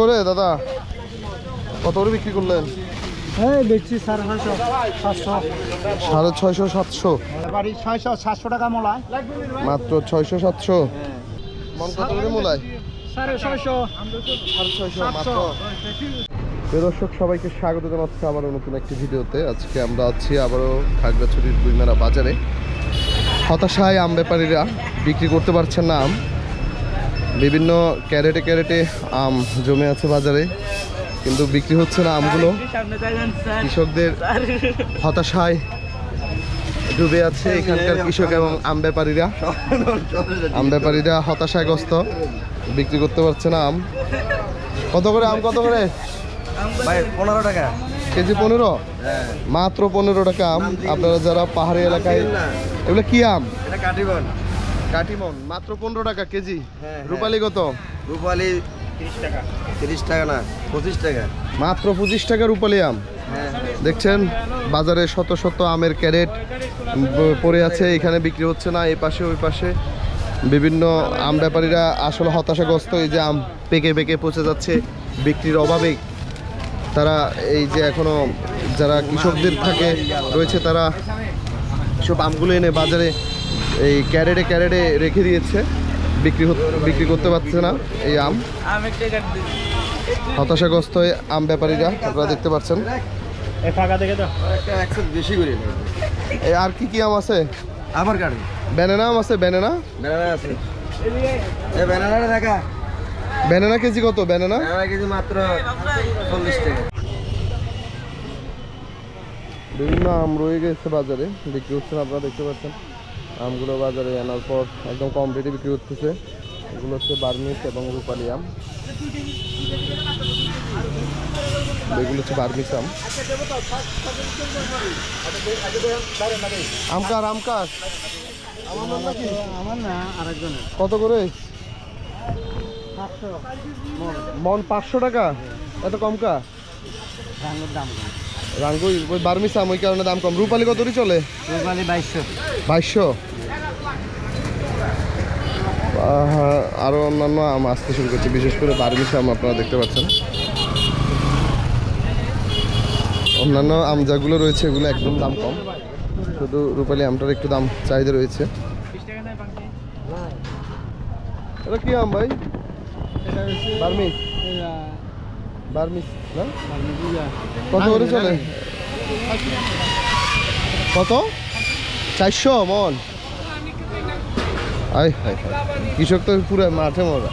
করে দাদা? কত করে বিক্রি করলেন? দেখছি সাড়ে ছয়শো সাতশো। সাড়ে ছয়শো সাতশো? ছয়শো সাতশো টাকা মোলায়। মাত্র ছয়শো সাতশো? মন কত করে মূলায়? সাড়ে ছয়শো সাড়ে ছয়শো মাত্র? দর্শক সবাইকে স্বাগত জানাচ্ছি আবারও নতুন একটি ভিডিওতে। আজকে আমরা আছি আবারও খাগড়াছড়ির দুইমেরা বাজারে। হতাশায় আম ব্যাপারীরা বিক্রি করতে পারছেন না আম। বিভিন্ন ক্যারেটে ক্যারেটে আম জমে আছে বাজারে কিন্তু বিক্রি হচ্ছে না আমগুলো। কৃষকদের হতাশায় ডুবে আছে এখানকার কৃষক এবং আম ব্যাপারীরা। আম ব্যাপারীরা হতাশাগ্রস্ত বিক্রি করতে পারছে না আম। কত করে আম কত করে? পনেরো টাকা। কেজি পনেরো? মাত্র পনেরো টাকা আম। আপনারা যারা পাহাড়ি এলাকায় এগুলো কি আম? কাটিবন কাটিমন মাত্র পনেরো টাকা কেজি। হ্যাঁ। রূপালি কত? রূপালি তিরিশ টাকা। তিরিশ টাকা না পঁচিশ টাকা। মাত্র পঁচিশ টাকা রূপালি আম। হ্যাঁ। দেখছেন বাজারে শত শত আমের ক্যারেট পড়ে আছে এখানে বিক্রি হচ্ছে না এই পাশে ওই পাশে। বিভিন্ন আম ব্যাপারীরা আসলে হতাশাগ্রস্ত এই যে আম পেকে পেকে পচে যাচ্ছে বিক্রির অভাবে। তারা এই যে এখনও যারা কৃষকদের থাকে রয়েছে তারা সব আমগুলো এনে বাজারে এই ক্যারেটে ক্যারেটে রেখে দিয়েছে। বিক্রি বিক্রি করতে পারছে না এই আম। হতাশাগ্রস্ত হয়ে আম ব্যাপারীরা আপনারা দেখতে পাচ্ছেন। এই ফাঁকা দেখে তো। একটা একশো বেশি করে এই আর কি কি আম আছে? আবার কাটবে ব্যানানা আম আছে ব্যানানা? ব্যানানা আছে। এই ব্যানানাটা দেখা। ব্যানানা কেজি কত? ব্যানানা? ব্যানানা কেজি মাত্র চল্লিশ টাকা। বিভিন্ন আম রয়ে গেছে বাজারে বিক্রি হচ্ছে আপনারা দেখতে পাচ্ছেন। আমগুলো বাজারে আনার পর একদম কম রেটে বিক্রি করতেছে এগুলো হচ্ছে বার্মিস এবং রূপালি আম। এগুলো হচ্ছে বার্মিস আম। আমকার আমকার কত করে? মন পাঁচশো টাকা? এত কম কা? দাম রাঙ্গুই ওই বার্মিস আম ওই কারণে দাম কম। রূপালি কতটি চলে? রূপালি বাইশশো। বাইশশো? আরও অন্যান্য আম আসতে শুরু করছে বিশেষ করে বার্মিস আম আপনারা দেখতে পাচ্ছেন। অন্যান্য আম যেগুলো রয়েছে এগুলো একদম দাম কম। শুধু রূপালি আমটার একটু দাম চাহিদা রয়েছে। এটা কি আম ভাই? বার্মিস না? কত করে চলে? কত? চারশো মন। কৃষক তো পুরো মাঠে মরা।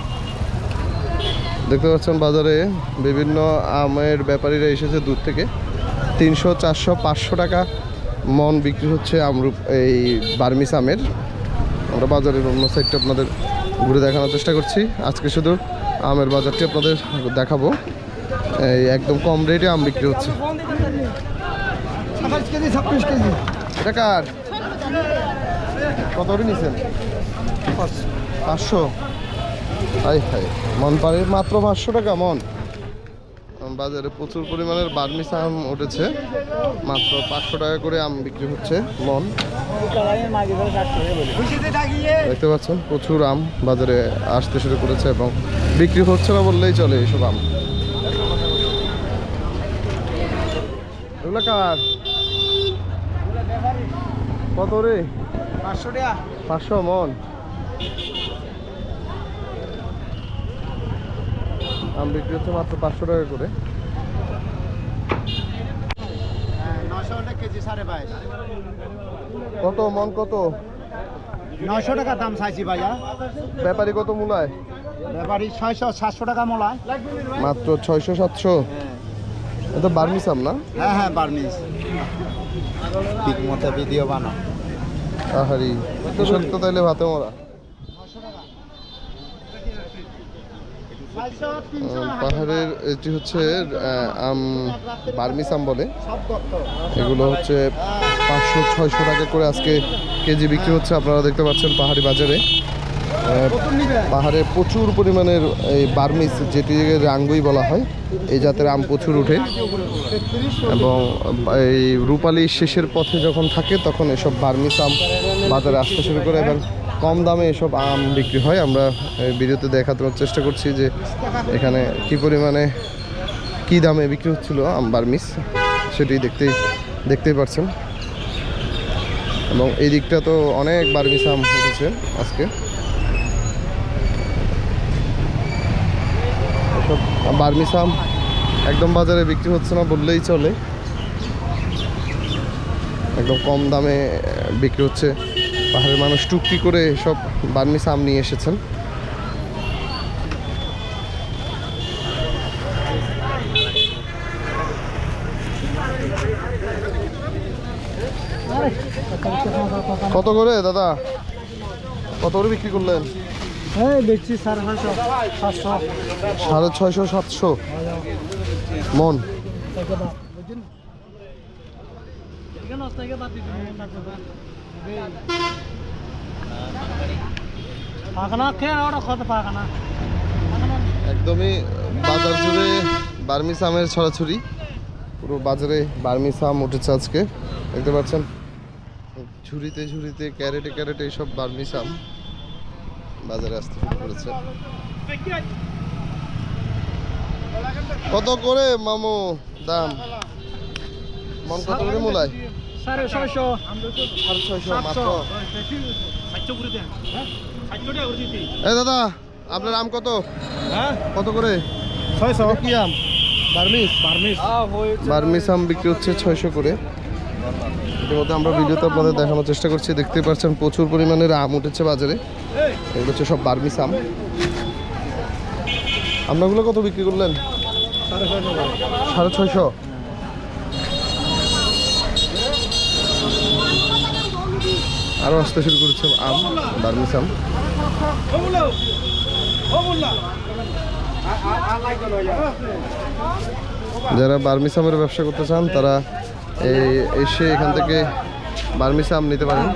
দেখতে পাচ্ছেন বাজারে বিভিন্ন আমের ব্যাপারীরা এসেছে দূর থেকে। তিনশো চারশো পাঁচশো টাকা মন বিক্রি হচ্ছে আমরূপ এই বার্মিস আমের। আমরা বাজারের অন্য সাইডটা আপনাদের ঘুরে দেখানোর চেষ্টা করছি। আজকে শুধু আমের বাজারটি আপনাদের দেখাবো। এই একদম কম রেটে আম বিক্রি হচ্ছে। কেজি ছাব্বিশ কেজি। এটা কার? কত করে নিছেন? পাঁচশো। হাই হাই মন পারে মাত্র পাঁচশো টাকা মন। বাজারে প্রচুর পরিমাণের বার্মিস আম উঠেছে। মাত্র পাঁচশো টাকা করে আম বিক্রি হচ্ছে মন। দেখতে পাচ্ছেন প্রচুর আম বাজারে আসতে শুরু করেছে এবং বিক্রি হচ্ছে না বললেই চলে এইসব আম। কার কত রে? পাঁচশো টাকা। পাঁচশো মন। আম বিক্রি হচ্ছে মাত্র পাঁচশো টাকা করে। বাইশ। কত মন কত? নশো টাকা দাম চাইছি ভাইয়া। ব্যাপারী কত মূলায়? ব্যাপারি ছয়শো সাতশো টাকা মোলায়। মাত্র ছয়শো সাতশো। এটা বার্মিস আম না? হ্যাঁ হ্যাঁ বার্মিস ঠিক মতো ভিডিও বানাও। আহারি কৃষক তো তাইলে ভাতে মরা। পাহাড়ের এটি হচ্ছে আম বার্মিস আম বলে। এগুলো হচ্ছে পাঁচশো ছয়শো টাকা করে আজকে কেজি বিক্রি হচ্ছে আপনারা দেখতে পাচ্ছেন পাহাড়ি বাজারে। পাহাড়ে প্রচুর পরিমাণের এই বার্মিস যেটিকে রাঙ্গুই বলা হয়, এই জাতের আম প্রচুর উঠে এবং এই রূপালি শেষের পথে যখন থাকে, তখন এসব বার্মিস আম বাজারে আসতে শুরু করে এবং কম দামে এসব আম বিক্রি হয়। আমরা ভিডিওতে দেখানোর চেষ্টা করছি যে এখানে কি পরিমাণে, কি দামে বিক্রি হচ্ছিল আম বার্মিস সেটি দেখতেই দেখতেই পাচ্ছেন এবং এই দিকটা তো অনেক বার্মিস আম উঠেছে আজকে। এসব বার্মিস আম একদম বাজারে বিক্রি হচ্ছে না বললেই চলে। একদম কম দামে বিক্রি হচ্ছে। পাহাড়ের মানুষ টুকটি করে সব বার্মিস আম নিয়ে এসেছেন। কত করে দাদা? কত করে বিক্রি করলেন? হ্যাঁ বেচছি সাড়ে ছয়শো সাতশো। সাড়ে ছয়শো সাতশো। মন। একদমই বাজার জুড়ে বার্মিস আমের ছড়াছড়ি। পুরো বাজারে বার্মিস আম উঠেছে আজকে। দেখতে পাচ্ছেন? ঝুড়িতে ঝুড়িতে ক্যারেটে ক্যারেটে এইসব বার্মিস আম বাজারে আসতে শুরু করেছে। কত করে মামু? দাম? মন কত করে মূলায়? সাড়ে ছয়শো। সাড়ে ছয়শো মাত্র? হ্যাঁ। এই দাদা আপনার আম কত? হ্যাঁ কত করে? ছয়শো। কি আম? বার্মিস বার্মিস বার্মিস আম বিক্রি হচ্ছে ছয়শো করে। ইতিমধ্যে আমরা ভিডিওতে আপনাদের দেখানোর চেষ্টা করছি। দেখতেই পাচ্ছেন প্রচুর পরিমাণের আম উঠেছে বাজারে। এগুলো হচ্ছে সব বার্মিস আম। আপনাগুলো কত বিক্রি করলেন? সাড়ে ছয়শো। আরও আসতে শুরু করেছে আম বার্মিস আম। যারা বার্মিস আমের ব্যবসা করতে চান, তারা এই এসে এখান থেকে বার্মিসা আম নিতে পারেন।